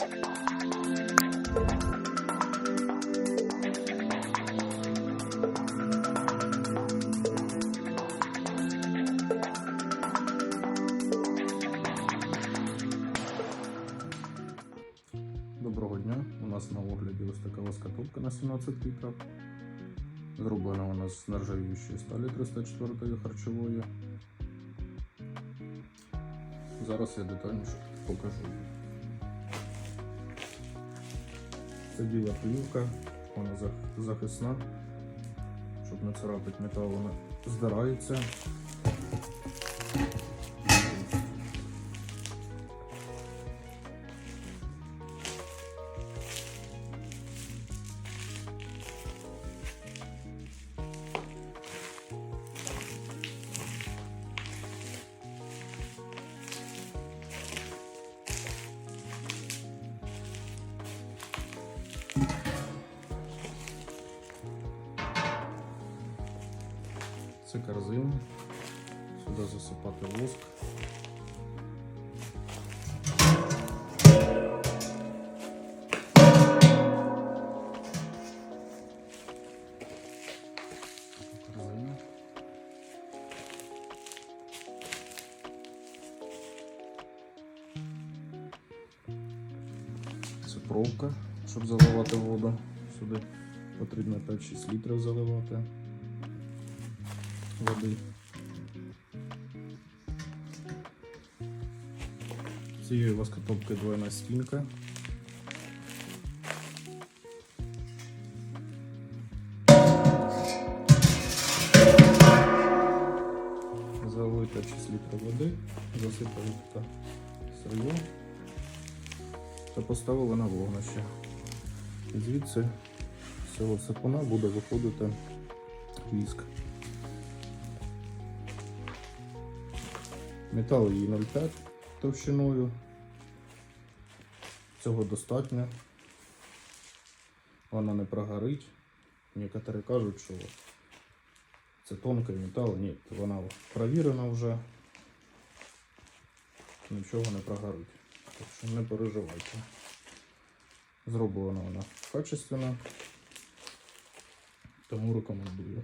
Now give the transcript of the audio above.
Доброго дня. У нас на огляді ось така воскотопка на 17 літрів. Зроблена вона з нержавіючої сталі 304 харчової. Зараз я детальніше покажу. Біла плівка, вона захисна, щоб не царапати метал, вона здирається. Це корзина. Сюди засипати воск. Корзина. Це пробка, щоб заливати воду. Сюди потрібно 5-6 літрів заливати води. Цієї воскотопки двойна стінка. Залити 6 літрів води, засипали туди сир'ю та поставили на вогнище. Звідси з цього сапуна буде виходити віск. Метал її 0,5 товщиною. Цього достатньо. Вона не прогорить. Некоторі кажуть, що це тонкий метал. Ні, вона провірена вже. Нічого не прогорить. Так що не переживайте. Зроблена вона качественно. Тому рекомендую.